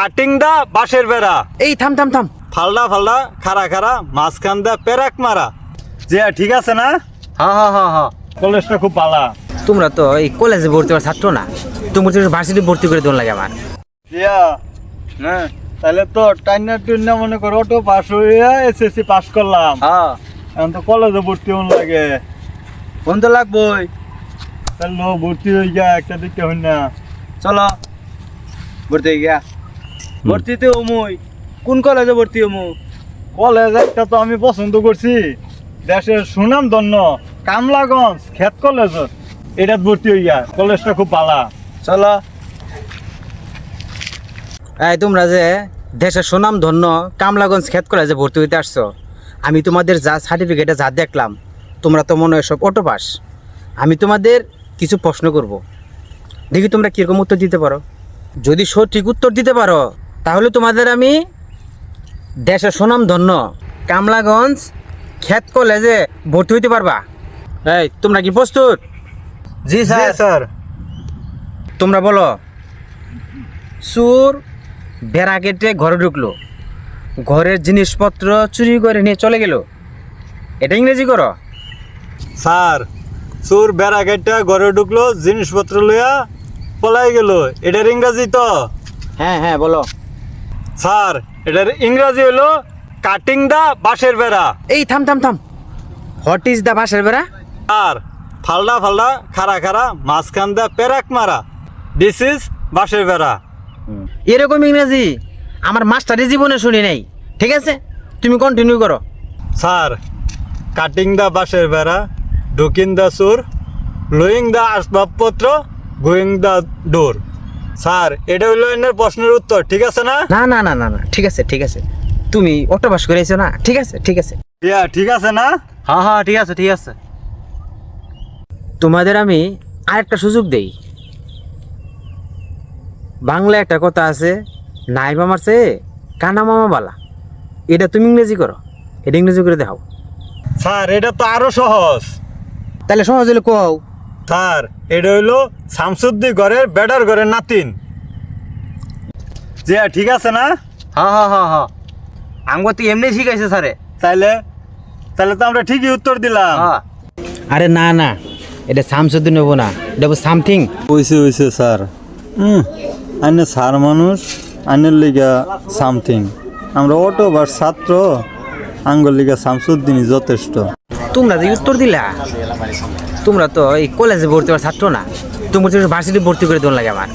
Cutting দা বাঁশের বেড়া। এই থাম থাম থাম। ফালদা ফালদা খারা খারা মাঝখান দা পেরাক মারা। যে ঠিক আছে না? হ্যাঁ হ্যাঁ হ্যাঁ হ্যাঁ কলেজটা খুব পালা। তোমরা তো এই কলেজে ভর্তি হওয়ার ছাত্র না। তোমরা তো ভার্সিটি ভর্তি করে দেওয়া লাগে আমার। জিয়া হ্যাঁ তাহলে তো টাইনা টুইনা মনে করো অটো পাস হইয়া এসএসসি পাস করলাম। হ্যাঁ এখন তো কলেজে ভর্তি হন লাগে। ফোন তো লাগবই। তাহলে লো ভর্তি হয়ে যা একটা দিকে হই না চলো ভর্তি হয়ে গিয়া। ভর্তিতে অমুই কোন কলেজে ভর্তি হমু কলেজ একটা তো আমি পছন্দ করছি। দেশের সুনাম ধন্য কামলাগঞ্জ খেত কলেজ এটা ভর্তি হইয়া কলেজটা খুব পালা চলো। এই তোমরা যে দেশের সুনাম ধন্য কামলাগঞ্জ খেত কলেজে ভর্তি হইতে আসছো আমি তোমাদের যা সার্টিফিকেটে যা দেখলাম তোমরা তো মনে হয় সব অটো পাস আমি তোমাদের কিছু প্রশ্ন করব। দেখি তোমরা কীরকম উত্তর দিতে পারো। যদি সঠিক উত্তর দিতে পারো তাহলে তোমাদের আমি দেশে সুনাম ধন্য কামলাগঞ্জ খেত কলেজে ভর্তি হইতে পারবা। এই তোমরা কি প্রস্তুত? জি জি স্যার। তোমরা বলো চোর বেড়া কেটে ঘরে ঢুকলো ঘরের জিনিসপত্র চুরি করে নিয়ে চলে গেল। এটা ইংরেজি করো। স্যার চোর বেড়া কেটে ঘরে ঢুকলো জিনিসপত্র লইয়া পলাই গেল। এটার ইংরাজি তো? হ্যাঁ হ্যাঁ বলো। স্যার এটার ইংরাজি হলো কাটিং দা বাঁশের বেড়া। এই থাম থাম থাম। হোয়াট ইজ দ্য বাঁশের বেড়া? আর ফালদা ফালদা খাড়া খাড়া মাঝখান দা পেরাক মারা। দিস ইজ বাঁশের বেড়া। এরকম ইংরেজি আমার মাস্টারি জীবনে শুনি নাই। ঠিক আছে? তুমি কন্টিনিউ করো। স্যার কাটিং দা বাঁশের বেড়া ঢুকিং দা সুর লুইং দা আসবাবপত্র গোয়িং দা ডোর। স্যার এটা হইল এনের প্রশ্নের উত্তর ঠিক আছে না? না না না না না ঠিক আছে ঠিক আছে। তুমি অটো বাস করেছ না ঠিক আছে ঠিক আছে। ইয়া ঠিক আছে না? হ্যাঁ হ্যাঁ ঠিক আছে ঠিক আছে। তোমাদের আমি আরেকটা সুযোগ দেই। বাংলা একটা কথা আছে নাই মামার চেয়ে কানা মামা বালা। এটা তুমি ইংরেজি করো এটা ইংরেজি করে দেখাও। স্যার এটা তো আরও সহজ। তাহলে সহজ হলে কও? স্যার এটা হইল শামসুদ্দি ঘরের বেডার ঘরের নাতিন। যে ঠিক আছে না? হ্যাঁ হ্যাঁ হ্যাঁ হ্যাঁ আমাকে তো এমনি শিখাইছে স্যারে। তাইলে তাহলে তো আমরা ঠিকই উত্তর দিলাম। আরে না না এটা সামসুদ্দিন নেব না এটা সামথিং। হইছে হইছে স্যার। হুম আইনে স্যার মানুষ আইনের লিগা সামথিং। আমরা অটো বা ছাত্র আঙ্গর লিগা শামসুদ্দিনই যথেষ্ট। তোমরা যে উত্তর দিলা। তোমরা তো এই কলেজে ভর্তি হওয়ার ছাত্র না। তোমরা ভার্সিটি ভর্তি করে দেওয়া লাগে আমার।